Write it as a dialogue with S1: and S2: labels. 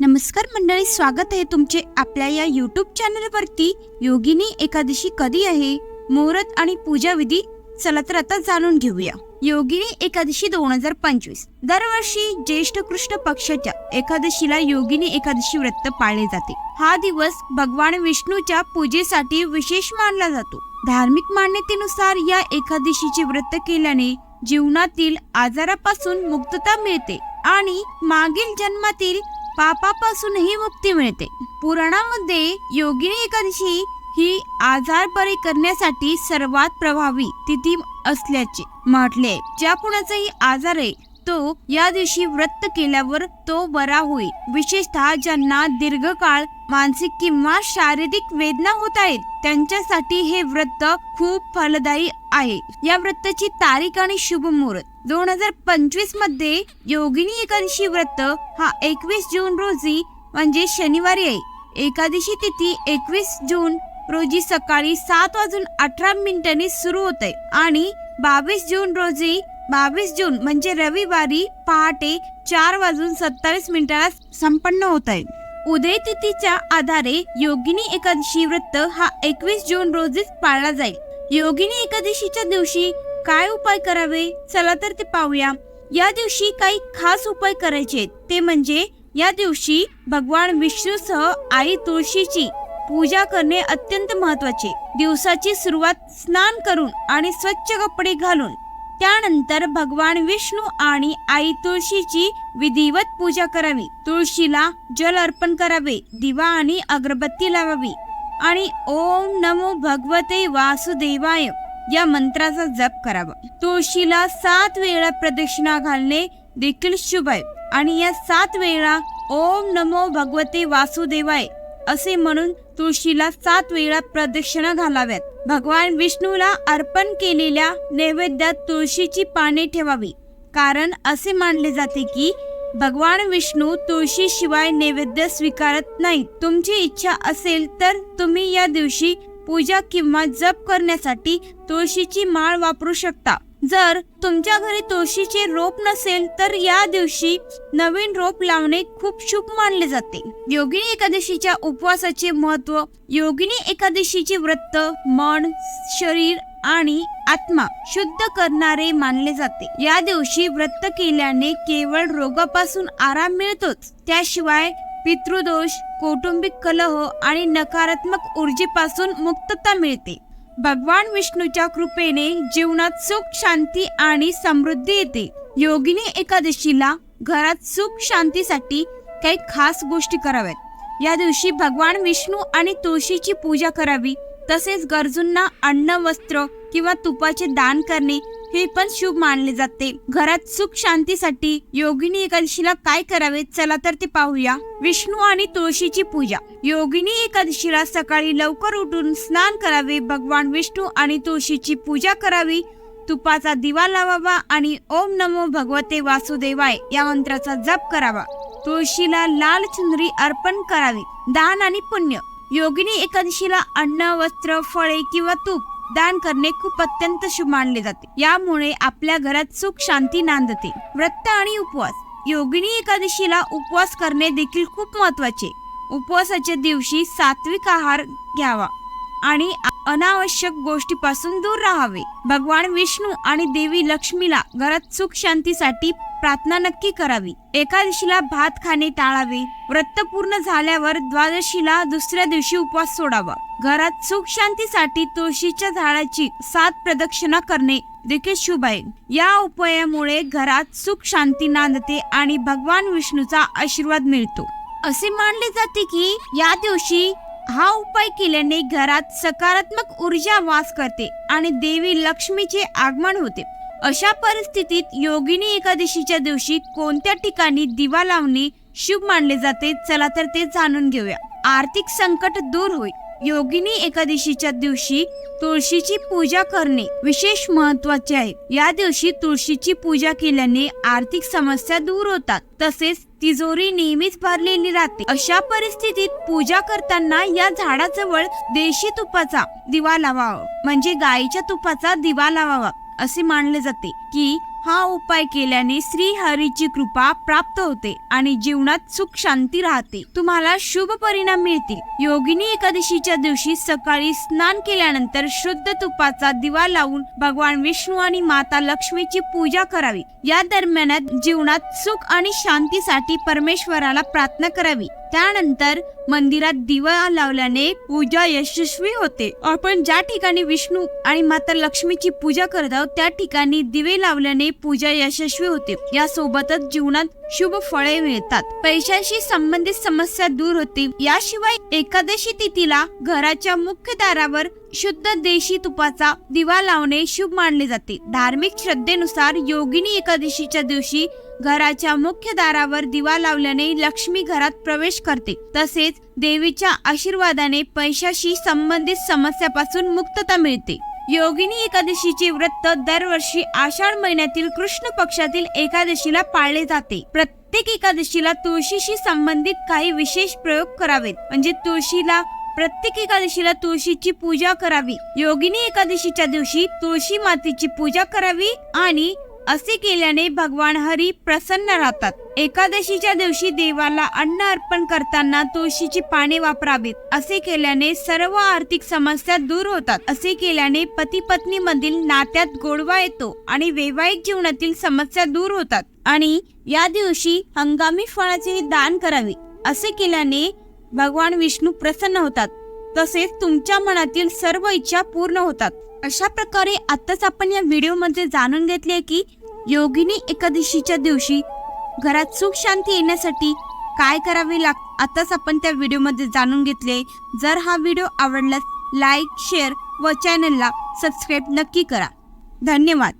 S1: नमस्कार मंडळी स्वागत आहे तुमचे आपल्या या युट्यूब चॅनलवरती योगिनी एकादशी कधी आहे? मुहूर्त आणि पूजा विधी? चला तर आता जाणून घेऊया. योगिनी एकादशी दोन हजार पंचवीस. दरवर्षी ज्येष्ठ कृष्ण पक्षाच्या एकादशीला योगिनी एकादशी व्रत पाळले जाते. हा दिवस भगवान विष्णूच्या पूजेसाठी विशेष मानला जातो. धार्मिक मान्यतेनुसार या एकादशीचे व्रत केल्याने जीवनातील आजारापासून मुक्तता मिळते आणि मागील जन्मातील पापापासूनही मुक्ती मिळते. पुराणामध्ये योगिनी एकादशी ही आजार बरे करण्यासाठी सर्वात प्रभावी तिथी असल्याचे म्हटले. आहे. ज्या कुणाचाही आजार आहे तो या दिवशी व्रत केल्यावर तो बरा होईल. विशेषतः ज्यांना दीर्घकाळ मानसिक किंवा शारीरिक वेदना होत आहेत त्यांच्यासाठी हे व्रत खूप फलदायी आहे. या व्रताची तारीख आणि शुभ मुहूर्त. दोन हजार पंचवीसमध्ये योगिनी एकादशी व्रत हा एकवीस जून रोजी म्हणजे शनिवारी आहे. एकादशी तिथी एकवीस जून रोजी सकाळी सात वाजून अठरा मिनिटांनी सुरू होते आणि बावीस जून रोजी बावीस जून म्हणजे रविवारी पहाटे चार वाजून सत्तावीस मिनिटाला संपन्न होत आहे. उदय तिथीच्या आधारे योगिनी एकादशी व्रत हा एकवीस जून रोजीच पाळला जाईल. योगिनी एकादशीच्या दिवशी काय उपाय करावे? चला तर ते पाहूया. या दिवशी काही खास उपाय करायचे. ते म्हणजे या दिवशी भगवान विष्णूसह आई तुळशीची पूजा करणे अत्यंत महत्त्वाचे दिवसाची सुरुवात स्नान करून आणि स्वच्छ कपडे घालून त्यानंतर भगवान विष्णू आणि आई तुळशीची विधिवत पूजा करावी. तुळशीला जल अर्पण करावे दिवा आणि अगरबत्ती लावावी. आणि ओम नमो भगवते वासुदेवाय. या मंत्राचा जप करावा. तुळशीला सात वेळा प्रदक्षिणा घालणे देखील शुभ आहे. आणि या सात वेळा ओम नमो भगवते वासुदेवाय असे म्हणून तुळशीला सात वेळा प्रदक्षिणा घालाव्यात. भगवान विष्णूला अर्पण केलेल्या नैवेद्यात तुळशीची पाने ठेवावी. कारण असे मानले जाते की भगवान विष्णू तुळशी शिवाय नैवेद्य स्वीकारत नाही तुमची इच्छा असेल तर तुम्ही या दिवशी पूजा किंवा जप करण्यासाठी तुळशीची माळ वापरू शकता. जर तुमच्या घरी तुळशीचे रोप नसेल तर या दिवशी नवीन रोप लावणे खूप शुभ मानले जाते. योगिनी एकादशीच्या उपवासाचे महत्त्व योगिनी एकादशीचे व्रत मन शरीर आणि आत्मा शुद्ध करणारे मानले जाते. या दिवशी व्रत केल्याने केवळ रोगापासून आराम मिळतोच. त्याशिवाय पितृदोष कौटुंबिक कलह आणि नकारात्मक ऊर्जेपासून मुक्तता मिळते. भगवान विष्णूच्या कृपेने जीवनात सुख शांती आणि समृद्धी येते. योगिनी एकादशीला घरात सुख शांतीसाठी काही खास गोष्टी कराव्यात. या दिवशी भगवान विष्णू आणि तुळशीची पूजा करावी. तसेच गरजूंना अन्न वस्त्र किंवा तुपाचे दान करणे हे पण शुभ मानले जाते. घरात सुख शांतीसाठी योगिनी एकादशीला काय करावे? चला तर ते पाहूया. विष्णू आणि तुळशीची पूजा. योगिनी एकादशीला सकाळी लवकर उठून स्नान करावे. भगवान विष्णू आणि तुळशीची पूजा करावी. तुपाचा दिवा लावावा आणि ओम नमो भगवते वासुदेवाय या मंत्राचा जप करावा. तुळशीला लाल चुनरी अर्पण करावी. दान आणि पुण्य. योगिनी एकादशीला अन्न वस्त्र फळे किंवा तूप दान करणे खूप अत्यंत शुभ मानले जाते. यामुळे आपल्या घरात सुख शांती नांदते. व्रत आणि उपवास. योगिनी एकादशीला उपवास करणे देखील खूप महत्त्वाचे उपवासाच्या दिवशी सात्विक आहार घ्यावा आणि अनावश्यक गोष्टीपासून दूर राहावे. भगवान विष्णू आणि देवी लक्ष्मीला घरात सुख शांतीसाठी प्रार्थना नक्की करावी. एकादशीला भात खाणे टाळावे. व्रत पूर्ण झाल्यावर द्वादशीला दुसऱ्या दिवशी उपवास सोडावा. घरात सुख शांतीसाठी तुळशीच्या झाडाची सात प्रदक्षिणा करणे देखील शुभ आहे. या उपायामुळे घरात सुख शांती नांदते आणि भगवान विष्णूचा आशीर्वाद मिळतो. असे मानले जाते की या दिवशी हा उपाय केल्याने घरात सकारात्मक ऊर्जा वास करते आणि देवी लक्ष्मीचे आगमन होते. अशा परिस्थितीत योगिनी एकादशीच्या दिवशी कोणत्या ठिकाणी दिवा लावणे शुभ मानले जाते? चला तर ते जाणून घेऊया. आर्थिक संकट दूर होईल योगिनी एकादशीच्या दिवशी तुळशीची पूजा करणे विशेष महत्त्वाचे आहे. या दिवशी तुळशीची पूजा केल्याने आर्थिक समस्या दूर होतात. तसेच तिजोरी नेहमीच भरलेली राहते. अशा परिस्थितीत पूजा करताना या झाडाजवळ देशी तुपाचा दिवा लावावा. म्हणजे गायीच्या तुपाचा दिवा लावावा. असे मानले जाते की हा उपाय केल्याने श्री हरीची कृपा प्राप्त होते आणि जीवनात सुख शांती राहते. तुम्हाला शुभ परिणाम मिळतील. योगिनी एकादशीच्या दिवशी सकाळी स्नान केल्यानंतर शुद्ध तुपाचा दिवा लावून भगवान विष्णू आणि माता लक्ष्मीची पूजा करावी. या दरम्यानात जीवनात सुख आणि शांतीसाठी परमेश्वराला प्रार्थना करावी. त्यानंतर मंदिरात दिवा लावल्याने पूजा यशस्वी होते. आपण ज्या ठिकाणी विष्णू आणि माता लक्ष्मीची पूजा करत आहोत त्या ठिकाणी दिवे लावल्याने पूजा यशस्वी होते. या सोबतच जीवनात शुभ फळे मिळतात. पैशाशी संबंधित समस्या दूर होते. याशिवाय एकादशी तिथीला घराच्या मुख्य दारावर शुद्ध देशी तुपाचा दिवा लावणे शुभ मानले जाते. धार्मिक श्रद्धेनुसार योगिनी एकादशीच्या दिवशी घराच्या मुख्य दारावर दिवा लावल्याने लक्ष्मी घरात प्रवेश करते. तसेच देवीच्या आशीर्वादाने पैशाशी संबंधित समस्यापासून मुक्तता मिळते. योगिनी एकादशीचे व्रत दरवर्षी आषाढ महिन्यातील कृष्ण पक्षातील एकादशीला पाळले जाते. प्रत्येक एकादशीला तुळशीशी संबंधित काही विशेष प्रयोग करावेत. म्हणजे तुळशीला प्रत्येक एकादशीला तुळशीची पूजा करावी. योगिनी एकादशीच्या दिवशी तुळशी मातेची पूजा करावी आणि असे केल्याने भगवान हरी प्रसन्न राहतात. एकादशीच्या दिवशी देवाला अन्न अर्पण करताना तुळशीची पाने वापरावीत. असे केल्याने सर्व आर्थिक समस्या दूर होतात. असे केल्याने पती पत्नी मधील नात्यात गोडवा येतो आणि वैवाहिक जीवनातील समस्या दूर होतात. आणि या दिवशी हंगामी फळाचे दान करावे. असे केल्याने भगवान विष्णू प्रसन्न होतात. तसेच तुमच्या मनातील सर्व इच्छा पूर्ण होतात. अशा प्रकारे आताच आपण या व्हिडिओमध्ये जाणून घेतले की योगिनी एकादशीच्या दिवशी घरात सुख शांती येण्यासाठी काय करावे लाग आताच आपण त्या व्हिडिओमध्ये जाणून घेतले. जर हा व्हिडिओ आवडल्यास लाईक शेअर व चॅनलला सबस्क्राईब नक्की करा. धन्यवाद.